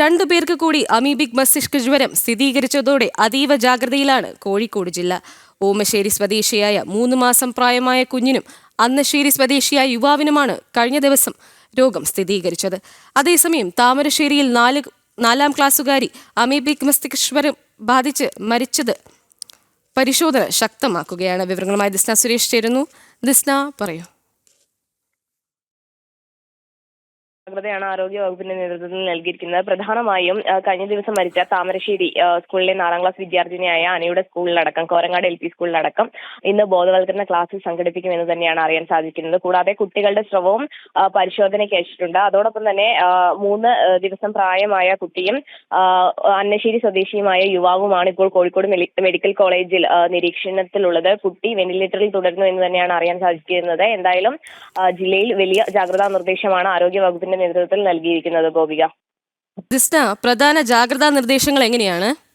രണ്ടു പേർക്ക് കൂടി അമീബിക് മസ്തിഷ്ക ജ്വരം സ്ഥിരീകരിച്ചതോടെ അതീവ ജാഗ്രതയിലാണ് കോഴിക്കോട് ജില്ല. ഓമശ്ശേരി സ്വദേശിയായ മൂന്ന് മാസം പ്രായമായ കുഞ്ഞിനും അന്നശ്ശേരി സ്വദേശിയായ യുവാവിനുമാണ് കഴിഞ്ഞ ദിവസം രോഗം സ്ഥിരീകരിച്ചത്. അതേസമയം താമരശ്ശേരിയിൽ നാല് നാലാം ക്ലാസ്സുകാരി അമീബിക് മസ്തിഷ്കജ്വരം ബാധിച്ച് മരിച്ചത് പരിശോധന ശക്തമാക്കുകയാണ്. വിവരങ്ങളുമായി ദിസ്ന സുരേഷ് ചേരുന്നു. ദിസ്ന പറയൂ. ജാഗ്രതയാണ് ആരോഗ്യ വകുപ്പിന്റെ നേതൃത്വത്തിൽ നൽകിയിരിക്കുന്നത്. പ്രധാനമായും കഴിഞ്ഞ ദിവസം മരിച്ച താമരശ്ശേരി സ്കൂളിലെ നാലാം ക്ലാസ് വിദ്യാർത്ഥിനിയായ അനയുടെ സ്കൂളിലടക്കം കോരങ്ങാട് എൽ പി സ്കൂളിലടക്കം ഇന്ന് ബോധവൽക്കരണ ക്ലാസ് സംഘടിപ്പിക്കുമെന്ന് തന്നെയാണ് അറിയാൻ സാധിക്കുന്നത്. കൂടാതെ കുട്ടികളുടെ സ്രവവും പരിശോധനയ്ക്ക് അയച്ചിട്ടുണ്ട് അതോടൊപ്പം തന്നെ മൂന്ന് ദിവസം പ്രായമായ കുട്ടിയും അന്നശ്ശേരി സ്വദേശിയുമായ യുവാവുമാണ് ഇപ്പോൾ കോഴിക്കോട് മെഡിക്കൽ കോളേജിൽ നിരീക്ഷണത്തിലുള്ളത്. കുട്ടി വെന്റിലേറ്ററിൽ തുടരുന്നു എന്ന് തന്നെയാണ് അറിയാൻ സാധിക്കുന്നത് എന്തായാലും ജില്ലയിൽ വലിയ ജാഗ്രതാ നിർദ്ദേശമാണ് ആരോഗ്യ വകുപ്പിന്റെ നേതൃത്വത്തിൽ നൽകിയിരിക്കുന്നത് ഗോപിക. പ്രധാന ജാഗ്രതാ നിർദ്ദേശങ്ങൾ എങ്ങനെയാണ്?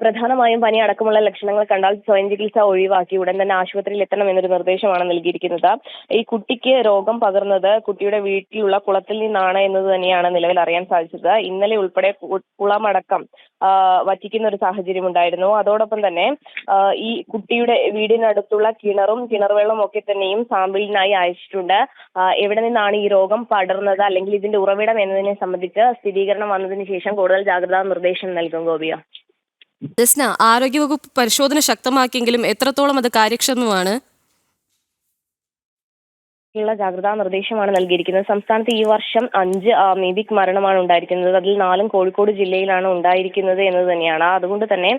പ്രധാനമായും പനി അടക്കമുള്ള ലക്ഷണങ്ങൾ കണ്ടാൽ സ്വയം ചികിത്സ ഒഴിവാക്കി ഉടൻ തന്നെ ആശുപത്രിയിൽ എത്തണം എന്നൊരു നിർദ്ദേശമാണ് നൽകിയിരിക്കുന്നത്. ഈ കുട്ടിക്ക് രോഗം പകർന്നത് കുട്ടിയുടെ വീട്ടിലുള്ള കുളത്തിൽ നിന്നാണ് എന്നത് തന്നെയാണ് നിലവിൽ അറിയാൻ സാധിച്ചത്. ഇന്നലെ ഉൾപ്പെടെ കുളമടക്കം വറ്റിക്കുന്ന ഒരു സാഹചര്യം ഉണ്ടായിരുന്നു. അതോടൊപ്പം തന്നെ ഈ കുട്ടിയുടെ വീടിനടുത്തുള്ള കിണറും കിണർവെള്ളം ഒക്കെ തന്നെയും സാമ്പിളിനായി അയച്ചിട്ടുണ്ട്. എവിടെ നിന്നാണ് ഈ രോഗം പടർന്നത് അല്ലെങ്കിൽ ഇതിന്റെ ഉറവിടം എന്നതിനെ സംബന്ധിച്ച് സ്ഥിരീകരണം വന്നതിന് ശേഷം കൂടുതൽ ജാഗ്രതാ നിർദ്ദേശം നൽകും ഗോപിയ ദിസ്ന ആരോഗ്യവകുപ്പ് പരിശോധന ശക്തമാക്കിയെങ്കിലും എത്രത്തോളം അത് കാര്യക്ഷമമാണ്? ജാഗ്രതാ നിർദ്ദേശമാണ് നൽകിയിരിക്കുന്നത്. സംസ്ഥാനത്ത് ഈ വർഷം അഞ്ച് അമീബിക് മരണമാണ് ഉണ്ടായിരിക്കുന്നത്. അതിൽ നാലും കോഴിക്കോട് ജില്ലയിലാണ് ഉണ്ടായിരിക്കുന്നത് എന്ന് തന്നെയാണ്. അതുകൊണ്ട് തന്നെ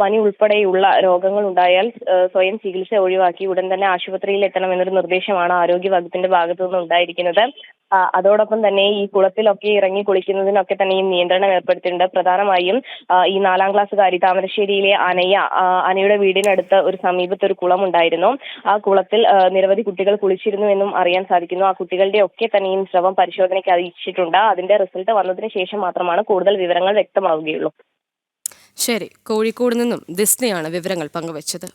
പനി ഉൾപ്പെടെയുള്ള രോഗങ്ങൾ ഉണ്ടായാൽ സ്വയം ചികിത്സ ഒഴിവാക്കി ഉടൻ തന്നെ ആശുപത്രിയിൽ എത്തണമെന്നൊരു നിർദ്ദേശമാണ് ആരോഗ്യ വകുപ്പിന്റെ ഭാഗത്തു നിന്ന് ഉണ്ടായിരിക്കുന്നത് അതോടൊപ്പം തന്നെ ഈ കുളത്തിലൊക്കെ ഇറങ്ങി കുളിക്കുന്നതിനൊക്കെ തന്നെ ഈ നിയന്ത്രണം ഏർപ്പെടുത്തിയിട്ടുണ്ട്. പ്രധാനമായും ഈ നാലാം ക്ലാസ്സുകാരി താമരശ്ശേരിയിലെ അനയ അനയുടെ വീടിനടുത്ത് ഒരു സമീപത്ത് ഒരു കുളം ഉണ്ടായിരുന്നു ആ കുളത്തിൽ നിരവധി കുട്ടികൾ കുളിച്ചിരുന്നു എന്നും അറിയാൻ സാധിക്കുന്നു. ആ കുട്ടികളുടെ ഒക്കെ തന്നെയും ശ്രമം പരിശോധനയ്ക്ക് അറിയിച്ചിട്ടുണ്ട്. അതിന്റെ റിസൾട്ട് വന്നതിന് ശേഷം മാത്രമാണ് കൂടുതൽ വിവരങ്ങൾ വ്യക്തമാവുകയുള്ളൂ. ശരി. കോഴിക്കോട് നിന്നും ദിസ്നയാണ് വിവരങ്ങൾ പങ്കുവച്ചത്.